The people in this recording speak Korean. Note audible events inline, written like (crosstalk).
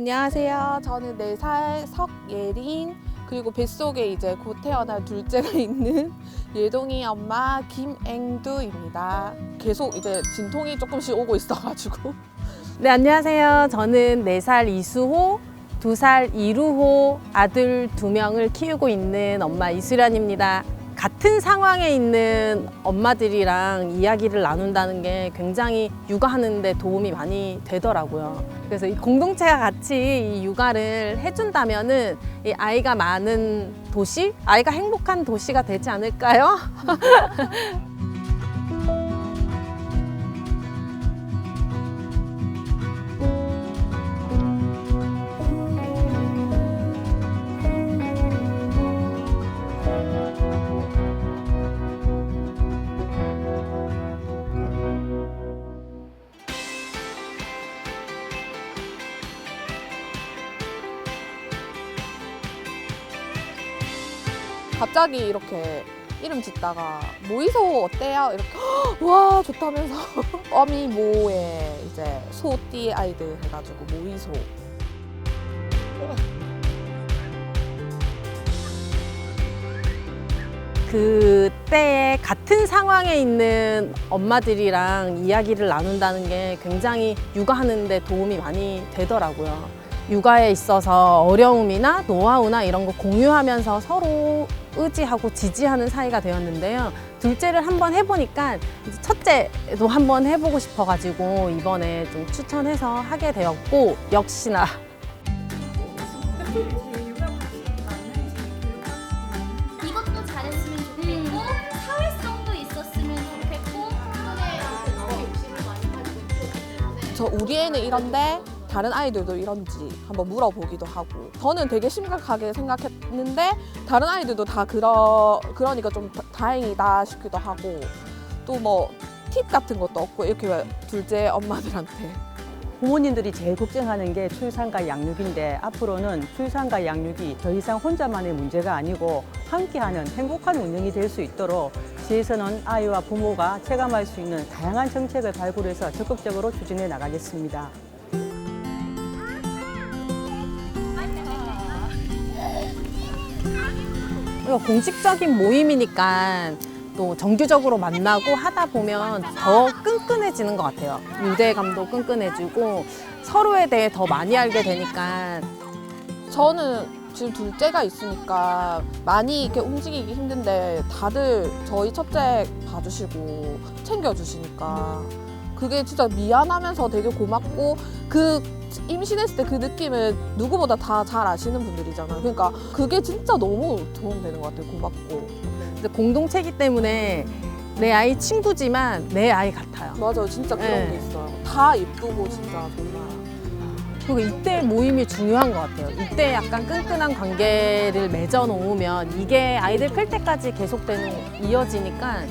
안녕하세요. 저는 4살 석예린 그리고 뱃속에 이제 곧 태어날 둘째가 (laughs) 있는 예동이 엄마 김앵두입니다. 계속 이제 진통이 조금씩 오고 있어가지고 네, 안녕하세요. 저는 4살 이수호, 2살 이루호 아들 두 명을 키우고 있는 엄마 이수련입니다. 같은 상황에 있는 엄마들이랑 이야기를 나눈다는 게 굉장히 육아하는데 도움이 많이 되더라고요. 그래서 이 공동체가 같이 이 육아를 해준다면은 이 아이가 많은 도시, 아이가 행복한 도시가 되지 않을까요? (laughs) 갑자기 이렇게 이름 짓다가 모이소 어때요? 이렇게 "헉, (gasps) 와 좋다면서 (laughs) 어미 모에 이제 소띠 아이들 해가지고 모이소 그때에 같은 상황에 있는 엄마들이랑 이야기를 나눈다는 게 굉장히 육아하는데 도움이 많이 되더라고요. 육아에 있어서 어려움이나 노하우나 이런 거 공유하면서 서로 의지하고 지지하는 사이가 되었는데요. 둘째를 한번 해보니까 이제 첫째도 한번 해보고 싶어가지고 이번에 좀 추천해서 하게 되었고 역시나. 이것도 잘했으면 좋겠고 사회성도 있었으면 좋겠고 저 우리 애는 이런데 다른 아이들도 이런지 한번 물어보기도 하고. 저는 되게 심각하게 생각했는데 다른 아이들도 다 그러 그러니까 좀 다- 다행이다 싶기도 하고. 또 뭐 팁 같은 것도 없고 이렇게 둘째 엄마들한테. 부모님들이 제일 걱정하는 게 출산과 양육인데 앞으로는 출산과 양육이 더 이상 혼자만의 문제가 아니고 함께하는 행복한 운영이 될 수 있도록 시에서는 아이와 부모가 체감할 수 있는 다양한 정책을 발굴해서 적극적으로 추진해 나가겠습니다. 이거 공식적인 모임이니까 또 정규적으로 만나고 하다 보면 더 끈끈해지는 것 같아요. 유대감도 끈끈해지고 서로에 대해 더 많이 알게 되니까 저는 지금 둘째가 있으니까 많이 이렇게 움직이기 힘든데 다들 저희 첫째 봐주시고 챙겨주시니까 그게 진짜 미안하면서 되게 고맙고 그 임신했을 때 그 느낌을 누구보다 다 잘 아시는 분들이잖아요. 그러니까 그게 진짜 너무 도움되는 것 같아요. 고맙고. 근데 공동체이기 때문에 내 아이 친구지만 내 아이 같아요. 맞아요. 진짜 그런 네. 게 있어요. 다 예쁘고 진짜 정말. 그리고 이때 모임이 중요한 것 같아요. 이때 약간 끈끈한 관계를 맺어 놓으면 이게 아이들 클 때까지 계속되는 이어지니까